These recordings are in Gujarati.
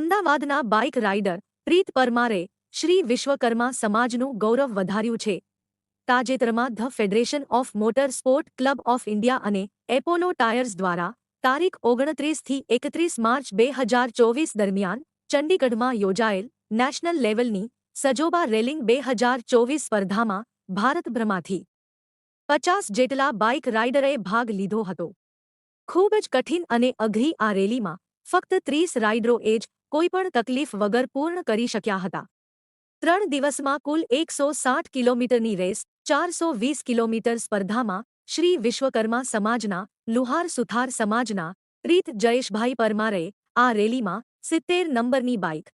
અમદાવાદના બાઇક રાઇડર પ્રીત પરમારે શ્રી વિશ્વકર્મા સમાજનું ગૌરવ વધાર્યું છે. તાજેતરમાં the federation of motor sport club of India અને એપોલો ટાયર્સ દ્વારા તારીખ ઓગણત્રીસથી એકત્રીસ માર્ચ બે હજાર ચોવીસ દરમિયાન ચંડીગઢમાં યોજાયેલ નેશનલ લેવલની સજોબા રેલિંગ બે હજાર ચોવીસ સ્પર્ધામાં ભારતભ્રમાંથી પચાસ જેટલા બાઇક રાઇડરે ભાગ લીધો હતો. ખૂબ જ કઠિન અને અઘરી આ રેલીમાં ફક્ત ત્રીસ રાઇડરો એ જ કોઈપણ તકલીફ વગર પૂર્ણ કરી શક્યા હતા. ત્રણ દિવસમાં કુલ એકસો સાઠ કિલોમીટરની રેસ, ચારસો વીસ કિલોમીટર સ્પર્ધામાં શ્રી વિશ્વકર્મા સમાજના, લુહાર સુથાર સમાજના, પ્રીત જયેશભાઈ પરમારે આ રેલીમાં સિત્તેર નંબરની બાઇક,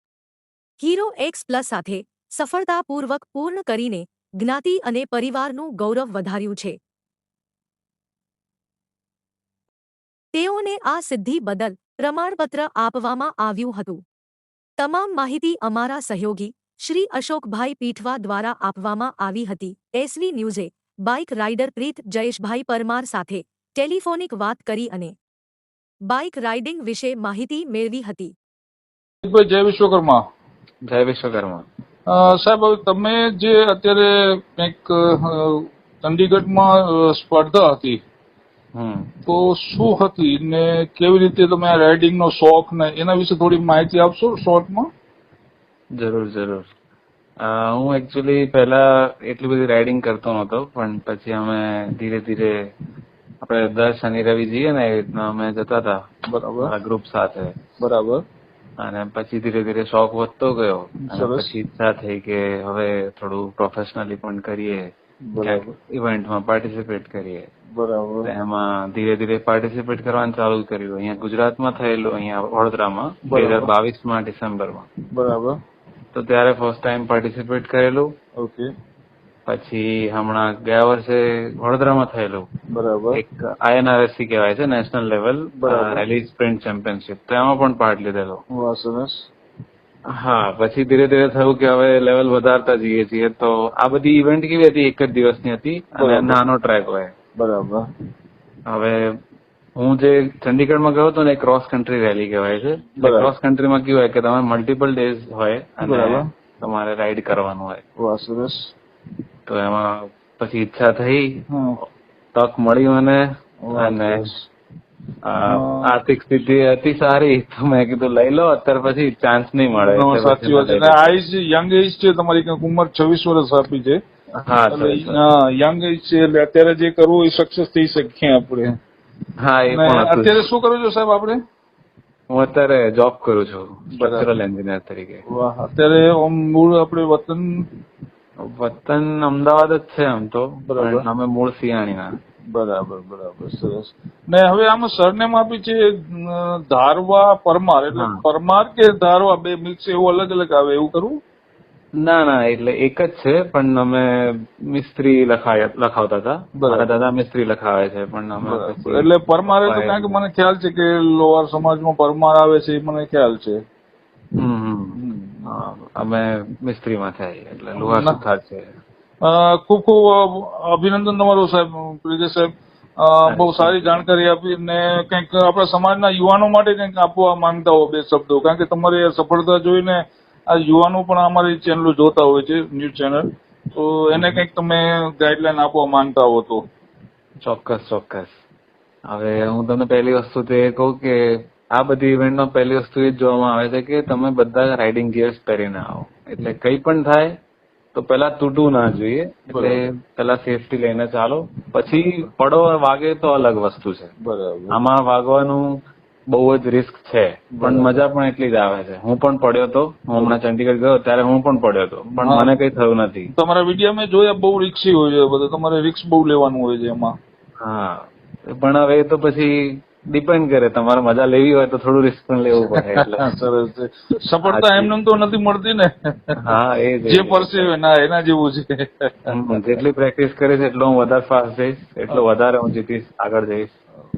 હીરો એક્સ પ્લસ સાથે સફળતાપૂર્વક પૂર્ણ કરીને જ્ઞાતિ અને પરિવારનું ગૌરવ વધાર્યું છે. તેઓને આ સિદ્ધિ બદલ પ્રમાણપત્ર આપવામાં આવ્યું હતું. તમામ માહિતી અમારા સહયોગી શ્રી અશોકભાઈ પીઠવા દ્વારા આપવામાં આવી હતી. એસવી ન્યૂઝે બાઇક રાઇડર પ્રીત જયેશભાઈ પરમાર સાથે ટેલિફોનિક વાત કરી અને બાઇક રાઇડિંગ વિશે માહિતી મેળવી હતી. જય વિશ્વકર્મા. જય વિશ્વકર્મા. સાહેબ હવે તમે જે અત્યારે કંઈક અ, ચંડીગઢમાં સ્પર્ધા હતી તો શું હતી ને કેવી રીતે તમે આ રાઇડિંગનો શોખ ને એના વિશે થોડી માહિતી આપશો શોર્ટમાં? જરૂર જરૂર. હું એકચ્યુઅલી પહેલા એટલી બધી રાઇડિંગ કરતો નહોતો પણ પછી અમે ધીરે ધીરે આપણે દર શનિ રવિ જઈએ ને એ રીતના અમે જતા હતા. બરાબર. ગ્રુપ સાથે. બરાબર. અને પછી ધીરે ધીરે શોખ વધતો ગયો. પછી ઈચ્છા થઈ કે હવે થોડું પ્રોફેશનલી પણ કરીએ. ઇવેન્ટમાં પાર્ટિસિપેટ કરીએ. બરાબર. એમાં ધીરે ધીરે પાર્ટિસિપેટ કરવાનું ચાલુ કર્યું. અહીંયા ગુજરાતમાં થયેલું અહીંયા વડોદરામાં બે હજાર બાવીસમાં ડિસેમ્બરમાં. બરાબર. તો ત્યારે ફર્સ્ટ ટાઈમ પાર્ટિસિપેટ કરેલું. ઓકે. પછી હમણાં ગયા વર્ષે વડોદરામાં થયેલું. બરાબર. એક આઈએનઆરએસસી કહેવાય છે national level. Rally sprint championship તો એમાં પણ પાર્ટ લીધેલો. સરસ. હા પછી ધીરે ધીરે થયું કે હવે લેવલ વધારતા જઈએ છીએ. તો આ બધી ઇવેન્ટ કેવી હતી? એક જ દિવસની હતી અને નાનો ટ્રેક હોય. બરાબર. હવે હું જે ચંદીગઢમાં ગયો હતો ને એ ક્રોસ કન્ટ્રી રેલી કહેવાય છે. ક્રોસ કન્ટ્રીમાં કેવું હોય કે તમે મલ્ટિપલ ડેઝ હોય અને તમારે રાઈડ કરવાનું હોય. સરસ. તો એમાં પછી ઈચ્છા થઈ હમ. તક મળી મને અને આર્થિક સ્થિતિ હતી સારી તો મેં કીધું લઈ લો અત્યારે પછી ચાન્સ નહીં મળે. સાચી વાત છે. આ એજ યંગ એજ છે તમારી ઉંમર છવ્વીસ વર્ષ આપી છે. હા યંગ છે એટલે અત્યારે જે કરવું એ સક્સેસ થઈ શકીએ આપણે. હા એ પણ અત્યારે શું કરો છો સાહેબ આપણે? હું અત્યારે જોબ કરું છું સ્ટ્રક્ચરલ એન્જિનિયર તરીકે. વાહ અત્યારે મૂળ આપણે વતન? વતન અમદાવાદ જ છે આમ તો બરાબર. અમે મૂળ સિયાણીના બરાબર બરાબર સરસ. ને હવે આમાં સરનેમ આપી છે ધારવા પરમાર એટલે પરમાર કે ધારવા બે મિક્સ એવું અલગ અલગ આવે એવું કરવું ના ના એટલે એક જ છે પણ અમે મિસ્ત્રી લખાય લખાવતા હતા. બરાબર. મારા દાદા મિસ્ત્રી લખાવે છે પણ અમે એટલે પરમાર એટલે કારણ કે મને ખ્યાલ છે કે લોહાર સમાજમાં પરમાર આવે છે એ મને ખ્યાલ છે. અમે મિસ્ત્રીમાં થાય એટલે લોહાર. સુથાર છે. ખૂબ ખૂબ અભિનંદન તમારું સાહેબ પ્રિજેશ સાહેબ. બહુ સારી જાણકારી આપી ને કંઈક આપણા સમાજના યુવાનો માટે કંઈક આપવા માંગતા હો બે શબ્દો કારણ કે તમારી સફળતા જોઈને આ યુવાનો પણ અમારી ચેનલો જોતા હોય છે ન્યૂઝ ચેનલ તો એને કંઈક તમે ગાઈડલાઈન આપવા માંગતા હો તો. ચોક્કસ ચોક્કસ. હવે હું તમને પહેલી વસ્તુ તો એ કહું કે આ બધી ઇવેન્ટમાં પહેલી વસ્તુ એ જ જોવામાં આવે છે કે તમે બધા રાઇડિંગ ગિયર્સ પહેરીને આવો. એટલે કંઈ પણ થાય તો પેલા તૂટવું ના જોઈએ. એટલે. પેલા સેફટી લઈને ચાલો. પછી પડો વાગે તો અલગ વસ્તુ છે. બરાબર. આમાં વાગવાનું બહુ જ રિસ્ક છે. પણ મજા પણ એટલી જ આવે છે. હું પણ પડ્યો હતો હું હમણાં ચંડીગઢ ગયો ત્યારે હું પણ પડ્યો હતો પણ મને કઈ થયું નથી. તમારા વીડિયો મેં જોયા બહુ રિક્સી હોય છે બધું તમારે રિક્સ બહુ લેવાનું હોય છે એમાં. હા. પણ હવે તો પછી ડિપેન્ડ કરે તમારે મજા લેવી હોય તો થોડું રિસ્ક પણ લેવું પડે એટલે. સરસ છે. સફળતા એમને તો નથી મળતી ને. હા એ જે. પરસેવે ના એના જેવું છે. જેટલી પ્રેક્ટિસ કરીશ એટલો હું વધારે ફાસ્ટ જઈશ એટલો વધારે હું જીતીશ આગળ જઈશ.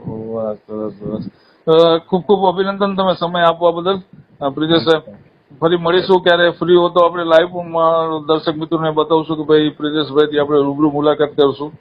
વાહ, સરસ સરસ. ખૂબ ખૂબ અભિનંદન તમે સમય આપવા બદલ. બ્રિજેશ સાહેબ, ફરી મળીશું ક્યારે ફ્રી હો તો આપણે લાઈવ દર્શક મિત્રોને બતાવશું કે ભાઈ બ્રિજેશભાઈ થી આપણે રૂબરૂ મુલાકાત કરશું.